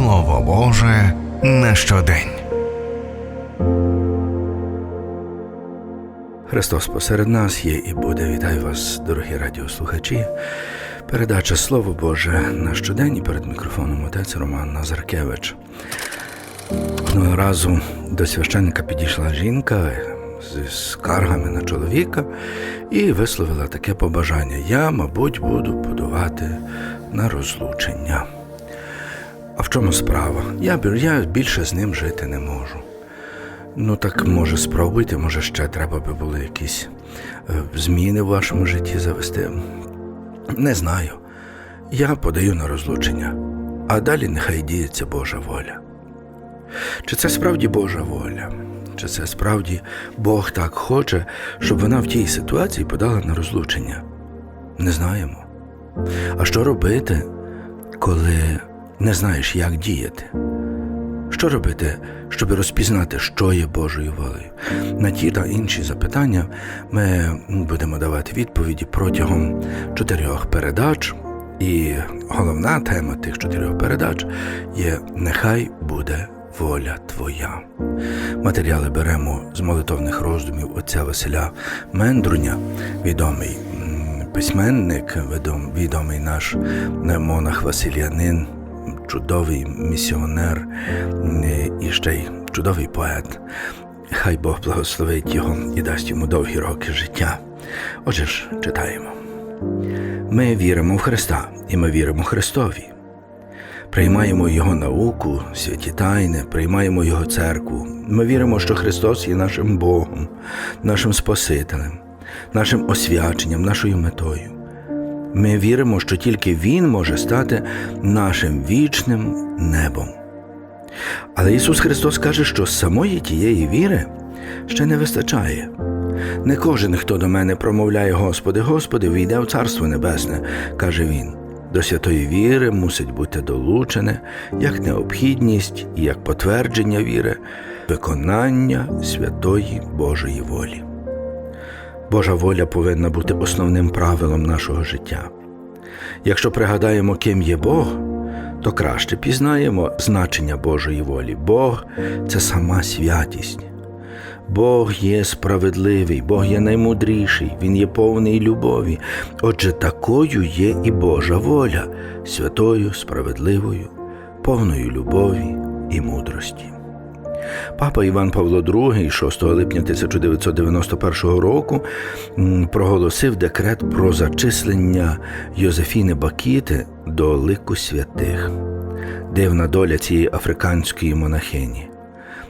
Слово Боже на щодень. Христос посеред нас є і буде. Вітаю вас, дорогі радіослухачі. Передача Слово Боже на щодень і перед мікрофоном отець Роман Назаркевич. Одного разу до священника підійшла жінка зі скаргами на чоловіка і висловила таке побажання: Я, мабуть, буду подавати на розлучення. А в чому справа? Я, я більше з ним жити не можу. Ну так може спробуйте, може ще треба би було якісь е, зміни в вашому житті завести. Не знаю. Я подаю на розлучення, а далі нехай діється Божа воля. Чи це справді Божа воля? Чи це справді Бог так хоче, щоб вона в тій ситуації подала на розлучення? Не знаємо. А що робити, коли не знаєш, як діяти? Що робити, щоб розпізнати, що є Божою волею? На ті та інші запитання ми будемо давати відповіді протягом чотирьох передач. І головна тема тих чотирьох передач є Нехай буде воля Твоя. Матеріали беремо з молитовних роздумів отця Василя Мендруня, відомий письменник, відомий наш е, монах Василянин, чудовий місіонер і ще й чудовий поет. Хай Бог благословить його і дасть йому довгі роки життя. Отже ж, читаємо. Ми віримо в Христа, і ми віримо Христові. Приймаємо Його науку, святі тайни, приймаємо Його церкву. Ми віримо, що Христос є нашим Богом, нашим Спасителем, нашим освяченням, нашою метою. Ми віримо, що тільки Він може стати нашим вічним небом. Але Ісус Христос каже, що самої тієї віри ще не вистачає. Не кожен, хто до мене промовляє Господи, Господи, війде в Царство Небесне, каже Він. До святої віри мусить бути долучене як необхідність і як потвердження віри, виконання святої Божої волі. Божа воля повинна бути основним правилом нашого життя. Якщо пригадаємо, ким є Бог, то краще пізнаємо значення Божої волі. Бог це сама святість. Бог є справедливий, Бог є наймудріший, Він є повний любові. Отже, такою є і Божа воля, святою, справедливою, повною любові і мудрості. Папа Іван Павло II 6 липня 1991 року проголосив декрет про зачислення Йозефіни Бакіти до лику святих. Дивна доля цієї африканської монахині.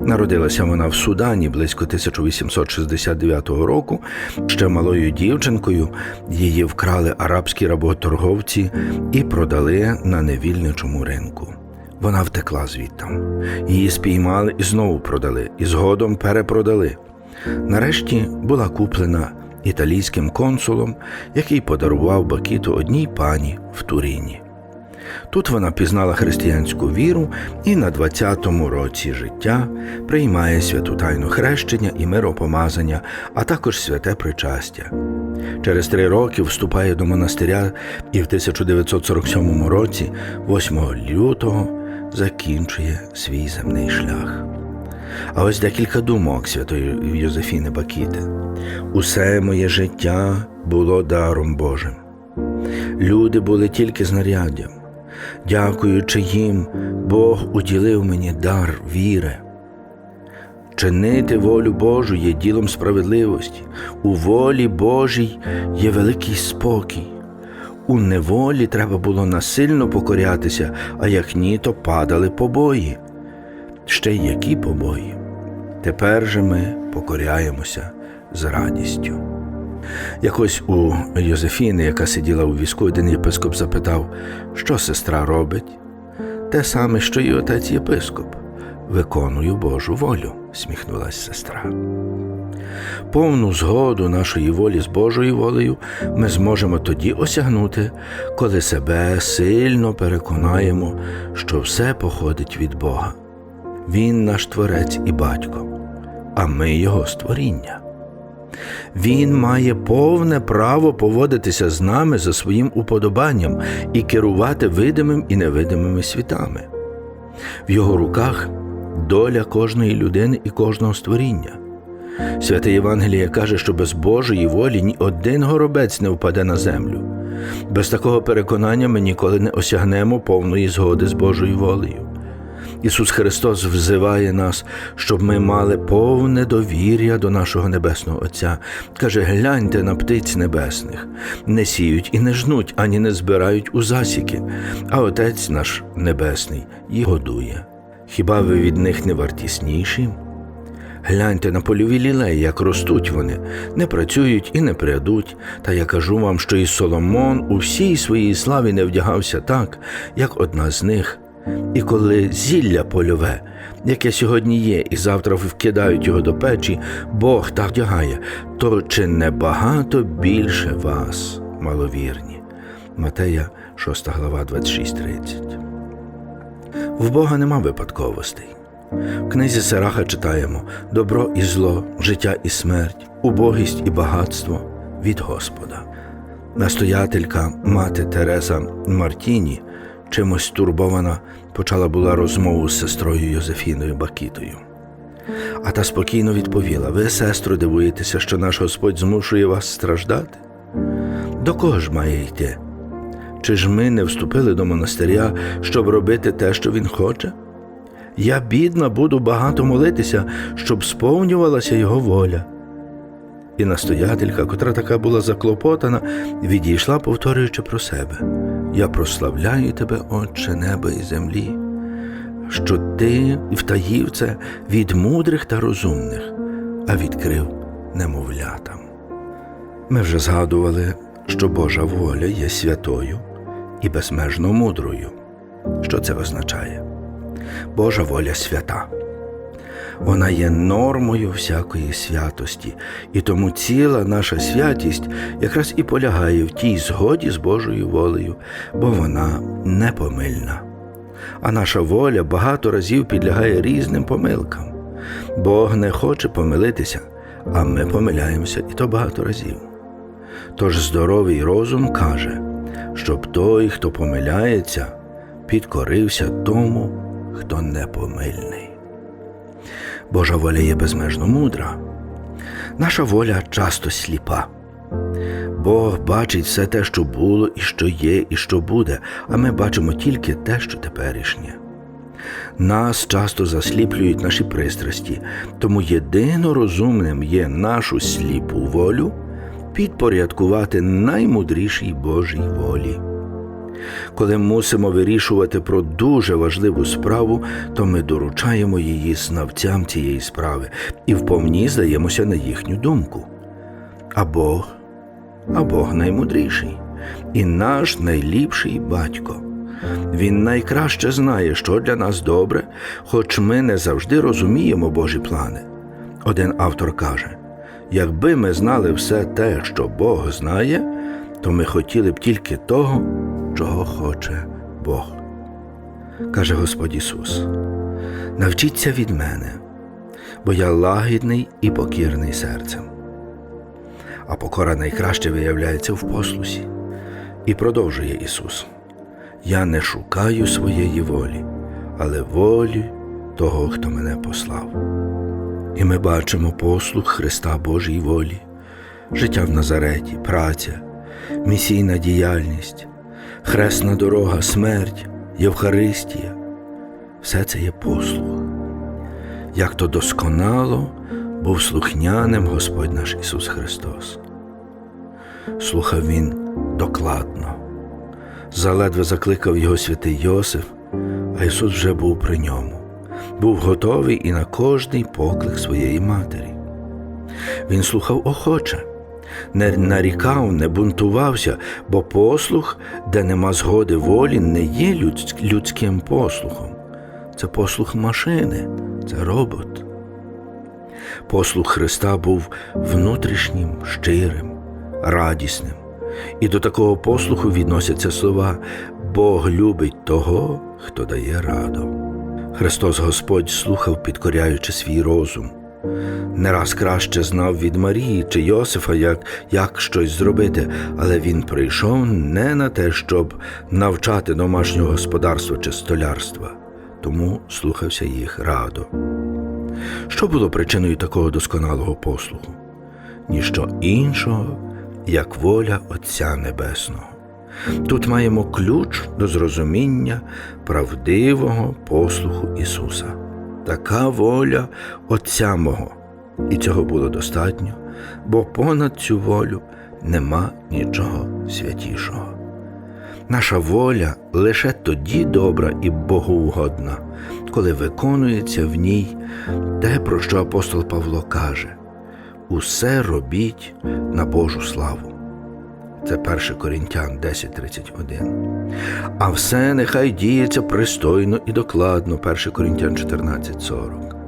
Народилася вона в Судані близько 1869 року. Ще малою дівчинкою її вкрали арабські работорговці і продали на невільничому ринку. Вона втекла звідтам. Її спіймали і знову продали, і згодом перепродали. Нарешті була куплена італійським консулом, який подарував Бакіту одній пані в Туріні. Тут вона пізнала християнську віру і на 20-му році життя приймає святу тайну хрещення і миропомазання, а також святе причастя. Через три роки вступає до монастиря і в 1947 році, 8 лютого, закінчує свій земний шлях. А ось декілька думок святої Йозефіни Бакіти. Усе моє життя було даром Божим. Люди були тільки знаряддям. Дякуючи їм, Бог уділив мені дар віри. Чинити волю Божу є ділом справедливості. У волі Божій є великий спокій. У неволі треба було насильно покорятися, а як ні, то падали побої. Ще які побої. Тепер же ми покоряємося з радістю. Якось у Йозефіни, яка сиділа у візку, один єпископ запитав, що сестра робить. Те саме, що й отець єпископ. Виконую Божу волю, сміхнулась сестра. Повну згоду нашої волі з Божою волею ми зможемо тоді осягнути, коли себе сильно переконаємо, що все походить від Бога. Він наш Творець і батько, а ми Його створіння. Він має повне право поводитися з нами за своїм уподобанням і керувати видимим і невидимими світами. В його руках доля кожної людини і кожного створіння. Святе Євангеліє каже, що без Божої волі ні один горобець не впаде на землю. Без такого переконання ми ніколи не осягнемо повної згоди з Божою волею. Ісус Христос взиває нас, щоб ми мали повне довір'я до нашого Небесного Отця. Каже: гляньте на птиць небесних, не сіють і не жнуть, ані не збирають у засіки, а Отець наш Небесний їх годує. Хіба ви від них не вартісніші? Гляньте на польові лілеї, як ростуть вони, не працюють і не прядуть. Та я кажу вам, що і Соломон у всій своїй славі не вдягався так, як одна з них. І коли зілля польове, яке сьогодні є, і завтра вкидають його до печі, Бог так вдягає, то чи не багато більше вас, маловірні? Матея, 6 глава, 26-30. В Бога нема випадковостей. В книзі Сираха читаємо добро і зло, життя і смерть, убогість і багатство від Господа. Настоятелька мати Тереза Мартіні, чимось турбована, почала була розмову з сестрою Йозефіною Бакітою. А та спокійно відповіла: Ви, сестро, дивуєтеся, що наш Господь змушує вас страждати? До кого ж має йти? Чи ж ми не вступили до монастиря, щоб робити те, що він хоче? Я, бідна, буду багато молитися, щоб сповнювалася його воля. І настоятелька, котра така була заклопотана, відійшла, повторюючи про себе: Я прославляю тебе, Отче неба і землі, що ти втаїв це від мудрих та розумних, а відкрив немовлятам. Ми вже згадували, що Божа воля є святою і безмежно мудрою. Що це означає? Божа воля свята. Вона є нормою всякої святості, і тому ціла наша святість якраз і полягає в тій згоді з Божою волею, бо вона непомильна. А наша воля багато разів підлягає різним помилкам. Бог не хоче помилитися, а ми помиляємося і то багато разів. Тож здоровий розум каже, щоб той, хто помиляється, підкорився тому, хто непомильний. Божа воля є безмежно мудра. Наша воля часто сліпа. Бог бачить все те, що було, і що є, і що буде, а ми бачимо тільки те, що теперішнє. Нас часто засліплюють наші пристрасті, тому єдино розумним є нашу сліпу волю підпорядкувати наймудрішій Божій волі. Коли мусимо вирішувати про дуже важливу справу, то ми доручаємо її знавцям цієї справи і вповні здаємося на їхню думку. А Бог, а Бог наймудріший і наш найліпший батько. Він найкраще знає, що для нас добре, хоч ми не завжди розуміємо Божі плани. Один автор каже: якби ми знали все те, що Бог знає, то ми хотіли б тільки того, чого хоче Бог. Каже Господь Ісус: навчіться від мене, бо я лагідний і покірний серцем. А покора найкраще виявляється в послусі. І продовжує Ісус: Я не шукаю своєї волі, але волі того, хто мене послав. І ми бачимо послух Христа Божій волі, життя в Назареті, праця, місійна діяльність, хресна дорога, смерть, Євхаристія все це є послух. Як то досконало був слухняним Господь наш Ісус Христос. Слухав Він докладно, заледве закликав його святий Йосиф, а Ісус вже був при ньому, був готовий і на кожний поклик своєї матері. Він слухав охоче, не нарікав, не бунтувався, бо послух, де нема згоди волі, не є людським послухом. Це послух машини, це робот. Послух Христа був внутрішнім, щирим, радісним. І до такого послуху відносяться слова Бог любить того, хто дає раду. Христос Господь слухав, підкоряючи свій розум. Не раз краще знав від Марії чи Йосифа, як, як щось зробити, але він прийшов не на те, щоб навчати домашнього господарства чи столярства. тому слухався їх радо. Що було причиною такого досконалого послуху? Ніщо іншого, як воля Отця Небесного. Тут маємо ключ до зрозуміння правдивого послуху Ісуса. Така воля Отця мого. І цього було достатньо, бо понад цю волю нема нічого святішого. Наша воля лише тоді добра і богоугодна, коли виконується в ній те, про що апостол Павло каже: усе робіть на Божу славу. Це 1 Корінтян 10.31. А все нехай діється пристойно і докладно, 1 Корінтян 14.40.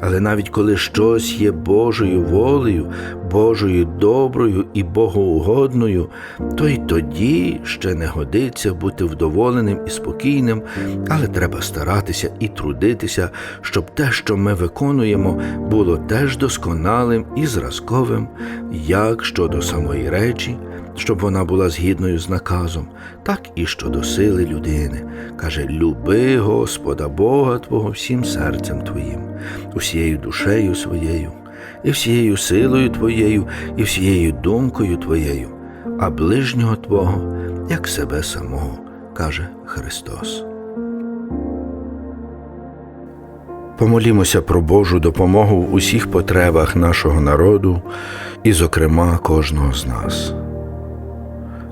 Але навіть коли щось є Божою волею, Божою доброю і богоугодною, то й тоді ще не годиться бути вдоволеним і спокійним, але треба старатися і трудитися, щоб те, що ми виконуємо, було теж досконалим і зразковим, як щодо самої речі, щоб вона була згідною з наказом, так і щодо сили людини. Каже: люби Господа Бога Твого всім серцем Твоїм, усією душею своєю, і всією силою Твоєю, і всією думкою Твоєю, а ближнього Твого, як себе самого, каже Христос. Помолімося про Божу допомогу в усіх потребах нашого народу і, зокрема, кожного з нас.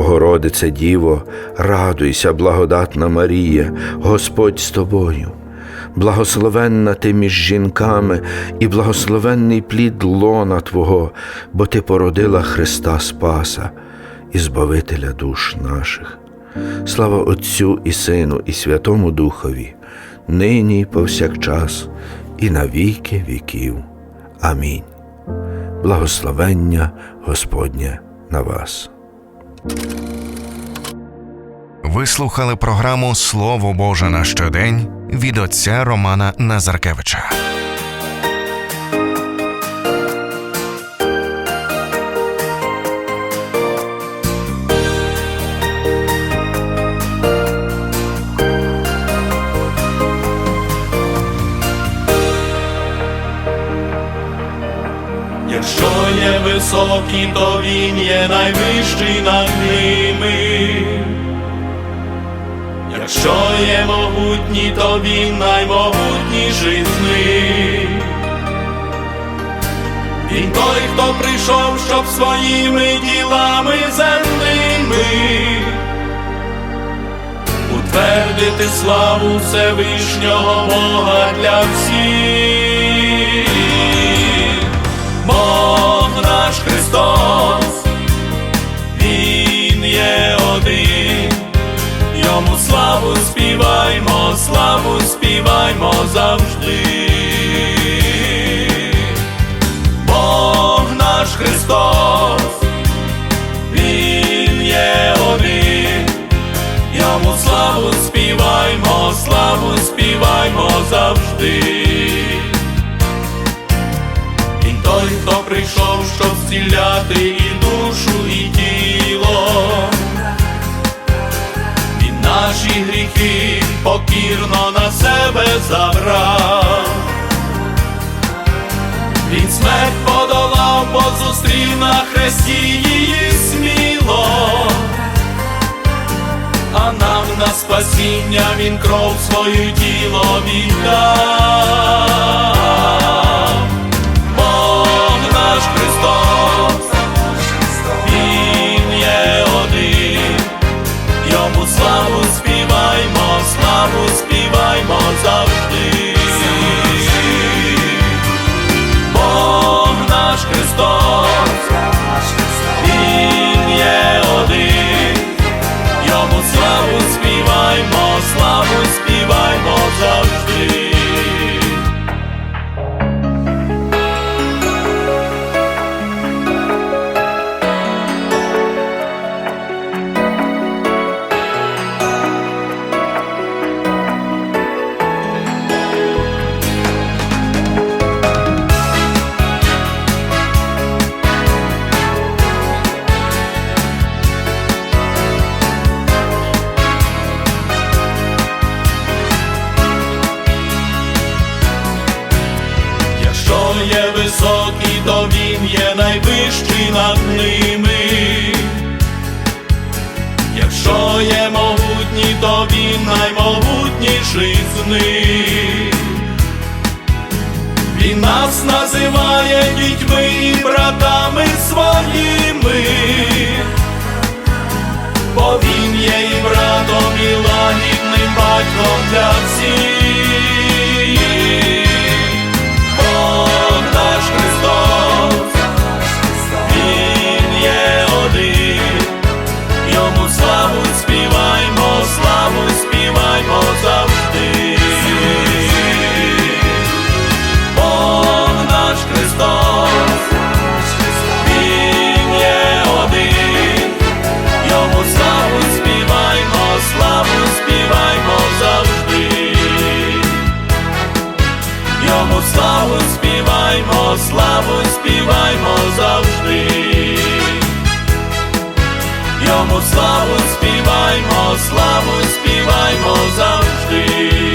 Богородице Діво, радуйся, благодатна Марія, Господь з тобою. Благословенна ти між жінками і благословенний плід лона Твого, бо Ти породила Христа Спаса і Збавителя душ наших. Слава Отцю і Сину, і Святому Духові, нині і повсякчас, і на віки віків. Амінь. Благословення Господнє на вас. Ви слухали програму Слово Боже на щодень від отця Романа Назаркевича. Високий, то він є найвищий над ними. Якщо є могутній, то він наймогутніший з них. Він той, хто прийшов, щоб своїми ділами земними утвердити славу Всевишнього Бога для всіх. Христос, Він є один, йому славу співаймо, славу співаймо завжди. Бог наш Христос, Він є один, йому славу співаймо, славу співаймо завжди. Той, хто прийшов, щоб зціляти і душу, і тіло. Він наші гріхи покірно на себе забрав. Він смерть подолав, бо зустрів на хресті її сміло. А нам на спасіння він кров свою тіло віддав. Нас називає дітьми і братами своїми, бо він є і братом, і лагідним батьком для всіх. Славу співаймо завжди, Йому славу співаймо, славу співаймо завжди.